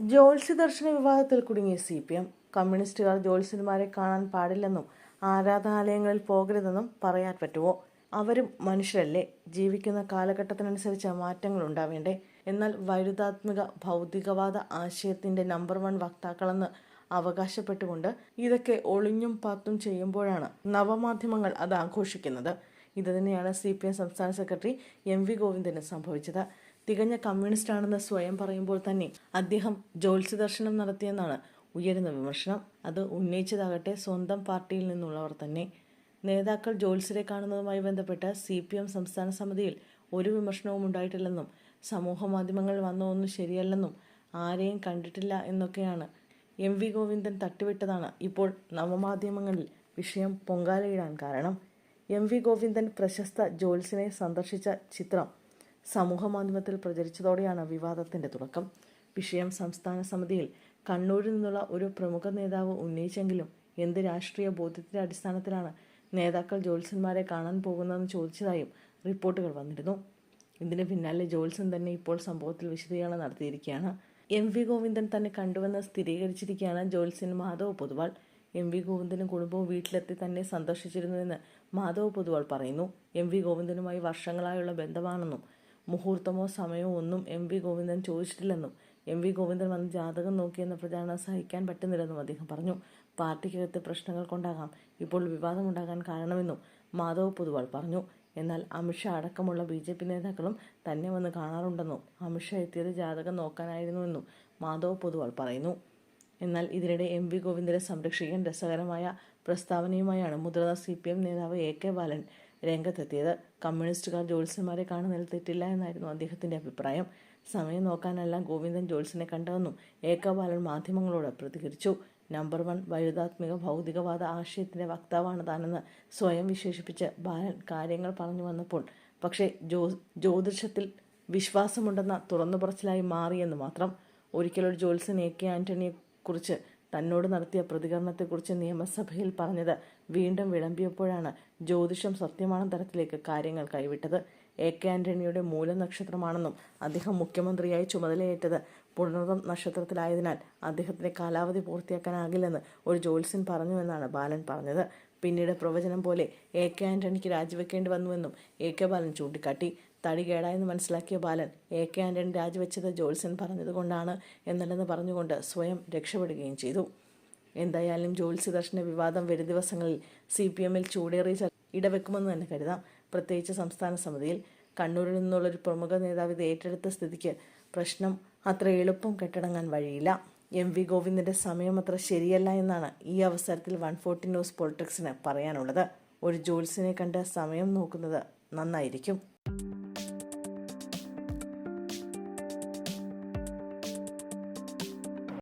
ജ്യോത്സ്യ ദർശന വിവാദത്തിൽ കുടുങ്ങിയ C P M. കമ്മ്യൂണിസ്റ്റുകാർ ജ്യോത്സ്യന്മാരെ കാണാൻ പാടില്ലെന്നും ആരാധനാലയങ്ങളിൽ പോകരുതെന്നും പറയാൻ പറ്റുമോ? അവരും മനുഷ്യരല്ലേ? ജീവിക്കുന്ന കാലഘട്ടത്തിനനുസരിച്ച് മാറ്റങ്ങൾ ഉണ്ടാവേണ്ടേ? എന്നാൽ വൈരുദ്ധാത്മിക ഭൗതികവാദ ആശയത്തിന്റെ നമ്പർ വൺ വക്താക്കളെന്ന് അവകാശപ്പെട്ടുകൊണ്ട് ഇതൊക്കെ ഒളിഞ്ഞും പാത്തും ചെയ്യുമ്പോഴാണ് നവമാധ്യമങ്ങൾ അത് ആഘോഷിക്കുന്നത്. ഇത് തന്നെയാണ് സി പി എം സംസ്ഥാന സെക്രട്ടറി എം വി ഗോവിന്ദന് സംഭവിച്ചത്. തികഞ്ഞ കമ്മ്യൂണിസ്റ്റ് ആണെന്ന് സ്വയം പറയുമ്പോൾ തന്നെ അദ്ദേഹം ജ്യോത്സ്യ ദർശനം നടത്തിയെന്നാണ് ഉയരുന്ന വിമർശനം. അത് ഉന്നയിച്ചതാകട്ടെ സ്വന്തം പാർട്ടിയിൽ നിന്നുള്ളവർ തന്നെ. നേതാക്കൾ ജ്യോത്സ്യരെ കാണുന്നതുമായി ബന്ധപ്പെട്ട് സി പി എം സംസ്ഥാന സമിതിയിൽ ഒരു വിമർശനവും ഉണ്ടായിട്ടില്ലെന്നും സമൂഹ മാധ്യമങ്ങൾ വന്ന ഒന്നും ശരിയല്ലെന്നും ആരെയും കണ്ടിട്ടില്ല എന്നൊക്കെയാണ് എം വി ഗോവിന്ദൻ തട്ടിവിട്ടതാണ് ഇപ്പോൾ നവമാധ്യമങ്ങളിൽ വിഷയം പൊങ്കാലയിടാൻ കാരണം. എം വി ഗോവിന്ദൻ പ്രശസ്ത ജ്യോത്സ്യനെ സന്ദർശിച്ച ചിത്രം സമൂഹമാധ്യമത്തിൽ പ്രചരിച്ചതോടെയാണ് വിവാദത്തിന്റെ തുടക്കം. വിഷയം സംസ്ഥാന സമിതിയിൽ കണ്ണൂരിൽ നിന്നുള്ള ഒരു പ്രമുഖ നേതാവ് ഉന്നയിച്ചെങ്കിലും എന്ത് രാഷ്ട്രീയ ബോധ്യത്തിന്റെ അടിസ്ഥാനത്തിലാണ് നേതാക്കൾ ജോത്സ്യന്മാരെ കാണാൻ പോകുന്നതെന്ന് ചോദിച്ചതായും റിപ്പോർട്ടുകൾ വന്നിരുന്നു. ഇതിന് പിന്നാലെ ജോത്സ്യൻ തന്നെ ഇപ്പോൾ സംഭവത്തിൽ വിശദീകരണം നടത്തിയിരിക്കുകയാണ്. എം വി ഗോവിന്ദൻ തന്നെ കണ്ടുവെന്ന് സ്ഥിരീകരിച്ചിരിക്കുകയാണ് ജോത്സ്യൻ മാധവ് പൊതുവാൾ. എം വി ഗോവിന്ദനും കുടുംബവും വീട്ടിലെത്തി തന്നെ സന്ദർശിച്ചിരുന്നുവെന്ന് മാധവ് പൊതുവാൾ പറയുന്നു. എം വി ഗോവിന്ദനുമായി വർഷങ്ങളായുള്ള ബന്ധമാണെന്നും മുഹൂർത്തമോ സമയമോ ഒന്നും എം വി ഗോവിന്ദൻ ചോദിച്ചിട്ടില്ലെന്നും എം വി ഗോവിന്ദൻ വന്ന് ജാതകം നോക്കിയെന്ന പ്രചാരണം സഹിക്കാൻ പറ്റുന്നില്ലെന്നും അദ്ദേഹം പറഞ്ഞു. പാർട്ടിക്കകത്ത് പ്രശ്നങ്ങൾ കൊണ്ടാകാം ഇപ്പോൾ വിവാദമുണ്ടാകാൻ കാരണമെന്നും മാധവ് പൊതുവാൾ പറഞ്ഞു. എന്നാൽ അമിത്ഷാ അടക്കമുള്ള ബി ജെ പി നേതാക്കളും തന്നെ വന്ന് കാണാറുണ്ടെന്നും അമിത്ഷാ എത്തിയത് ജാതകം നോക്കാനായിരുന്നുവെന്നും മാധവ് പൊതുവാൾ പറയുന്നു. എന്നാൽ ഇതിനിടെ എം വി ഗോവിന്ദനെ സംരക്ഷിക്കാൻ രസകരമായ പ്രസ്താവനയുമായാണ് മുതിർന്ന സി പി എം നേതാവ് എ കെ ബാലൻ രംഗത്തെത്തിയത്. കമ്മ്യൂണിസ്റ്റുകാർ ജ്യോത്സ്യന്മാരെ കാണുന്നതിൽ തെറ്റില്ല എന്നായിരുന്നു അദ്ദേഹത്തിന്റെ അഭിപ്രായം. സമയം നോക്കാനല്ല ഗോവിന്ദൻ ജ്യോത്സ്യനെ കണ്ടതെന്നും ഏകബാലൻ മാധ്യമങ്ങളോട് പ്രതികരിച്ചു. നമ്പർ വൺ വൈരുദ്ധാത്മിക ഭൗതികവാദ ആശയത്തിന്റെ വക്താവാണ് താനെന്ന് സ്വയം വിശേഷിപ്പിച്ച് ബാലൻ കാര്യങ്ങൾ പറഞ്ഞു വന്നപ്പോൾ പക്ഷേ ജ്യോ ജ്യോതിഷത്തിൽ വിശ്വാസമുണ്ടെന്ന തുറന്നു പറച്ചിലായി മാറിയെന്ന് മാത്രം. ഒരിക്കലൊരു ജ്യോത്സ്യൻ എ കെ ആന്റണിയെ കുറിച്ച് തന്നോട് നടത്തിയ പ്രതികരണത്തെക്കുറിച്ച് നിയമസഭയിൽ പറഞ്ഞത് വീണ്ടും വിളമ്പിയപ്പോഴാണ് ജ്യോതിഷം സത്യമാണെന്ന തരത്തിലേക്ക് കാര്യങ്ങൾ കൈവിട്ടത്. എ കെ ആന്റണിയുടെ മൂലനക്ഷത്രമാണെന്നും അദ്ദേഹം മുഖ്യമന്ത്രിയായി ചുമതലയേറ്റത് പുണർവം നക്ഷത്രത്തിലായതിനാൽ അദ്ദേഹത്തിന്റെ കാലാവധി പൂർത്തിയാക്കാനാകില്ലെന്ന് ഒരു ജ്യോത്സ്യൻ പറഞ്ഞുവെന്നാണ് ബാലൻ പറഞ്ഞത്. പിന്നീട് പ്രവചനം പോലെ എ കെ ആന്റണിക്ക് രാജിവെക്കേണ്ടി വന്നുവെന്നും എ കെ ബാലൻ ചൂണ്ടിക്കാട്ടി. തടി കേടായെന്ന് മനസ്സിലാക്കിയ ബാലൻ എ കെ ആന്റണി രാജിവെച്ചത് ജോത്സ്യൻ പറഞ്ഞതുകൊണ്ടാണ് എന്നല്ലെന്ന് പറഞ്ഞുകൊണ്ട് സ്വയം രക്ഷപ്പെടുകയും ചെയ്തു. എന്തായാലും ജ്യോത്സ്യ ദർശന വിവാദം വരും ദിവസങ്ങളിൽ സി പി എമ്മിൽ ചൂടേറിയ ഇടവെക്കുമെന്ന് തന്നെ കരുതാം. പ്രത്യേകിച്ച് സംസ്ഥാന സമിതിയിൽ കണ്ണൂരിൽ നിന്നുള്ളൊരു പ്രമുഖ നേതാവ് ഇത് ഏറ്റെടുത്ത സ്ഥിതിക്ക് പ്രശ്നം അത്ര എളുപ്പം കെട്ടടങ്ങാൻ വഴിയില്ല. എം വി ഗോവിന്ദന്റെ സമയം അത്ര ശരിയല്ല എന്നാണ് ഈ അവസരത്തിൽ വൺ ഫോർട്ടി ന്യൂസ് പൊളിറ്റിക്സിന് പറയാനുള്ളത്. ഒരു ജോത്സ്യനെ കണ്ട് സമയം നോക്കുന്നത് നന്നായിരിക്കും.